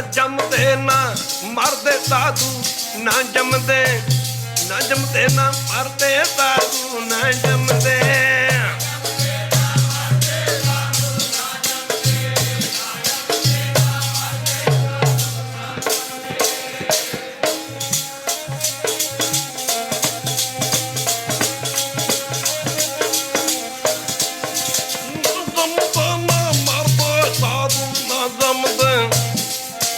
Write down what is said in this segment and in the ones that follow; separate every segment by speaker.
Speaker 1: ਜੰਮਦੇ ਨਾ ਮਰਦੇ ਸਾਧੂ ਨਾ ਜੰਮਦੇ ਨਾ ਜੰਮਦੇ ਨਾ ਮਰਦੇ ਸਾਧੂ ਨਾ ਜੰਮਦੇ।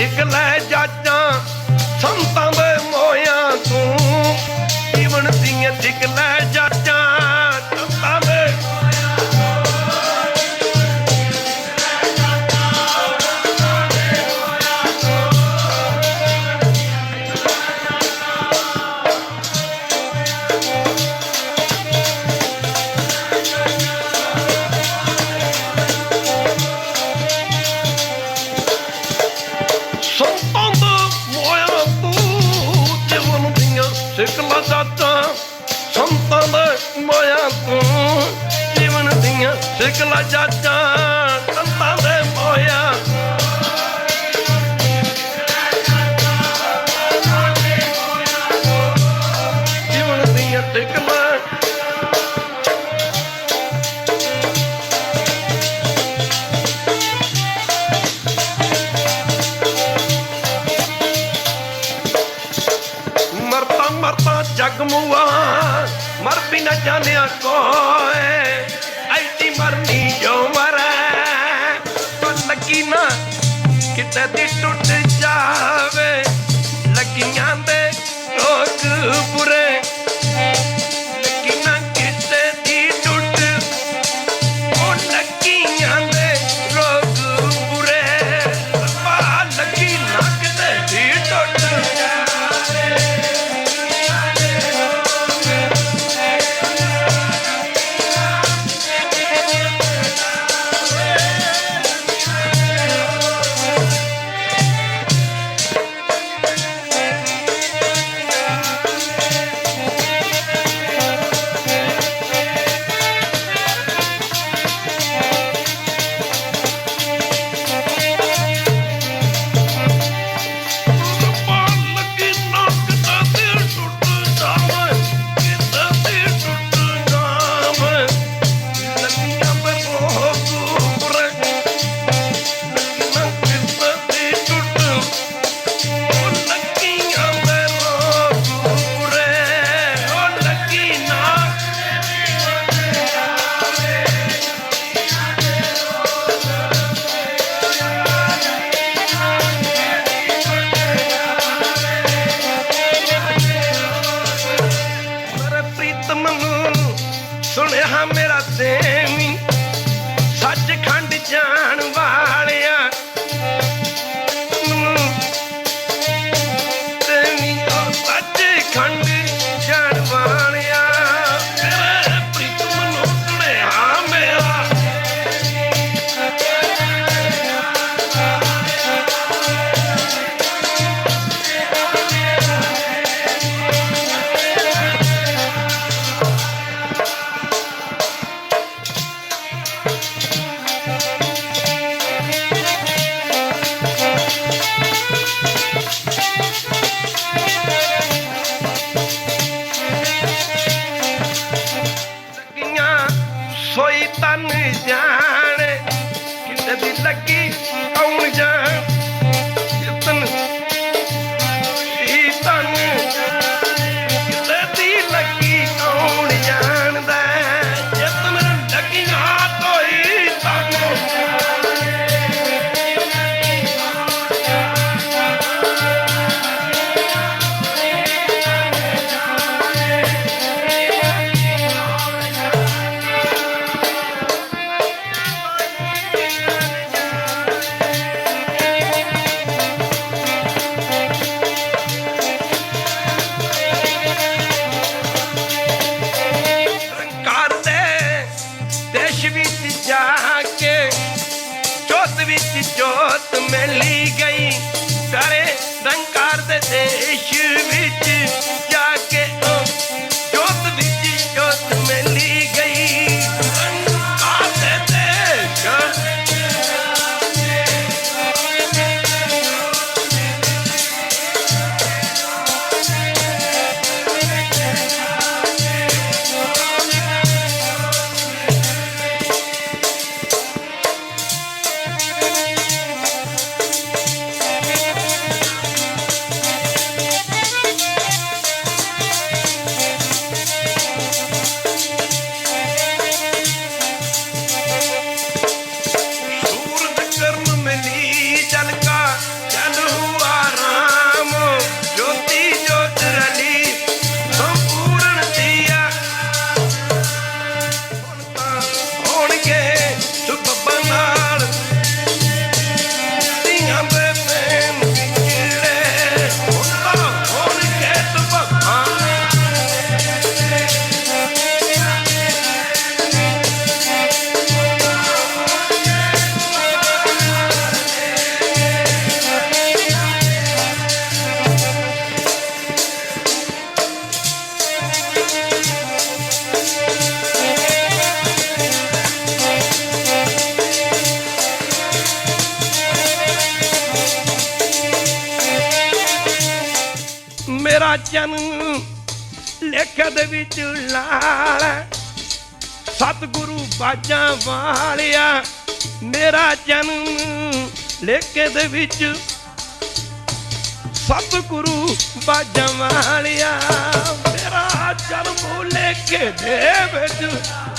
Speaker 1: ਇੱਕ ਲੈ ਜੱਜ ਸਿੱਕਲਾ ਦਾਤਾ ਸੰਤਾਂ ਦਾ ਮਾਇਆ ਤੂੰ ਜੀਵਨ ਦੀਆਂ ਸਿੱਕਲਾ ਜਾਚਾਂ that they should again. ਵਿੱਚ ਜੋਤ ਮਿਲੀ ਗਈ। ਪਿਆਰੇ ਰੰਗਕਾਰ ਦੇ ਦੇਸ਼ ਮੇਰਾ ਜਨਮ ਵਿੱਚ ਲਾਲ ਸਤਿਗੁਰੂ ਬਾਜਾਂ ਵਾਲਿਆ ਮੇਰਾ ਜਨਮ ਲੇਖ ਦੇ ਵਿੱਚ ਸਤਿਗੁਰੂ ਬਾਜਾਂ ਵਾਲਿਆ ਮੇਰਾ ਜਨਮ ਲੇਖ ਦੇ ਵਿੱਚ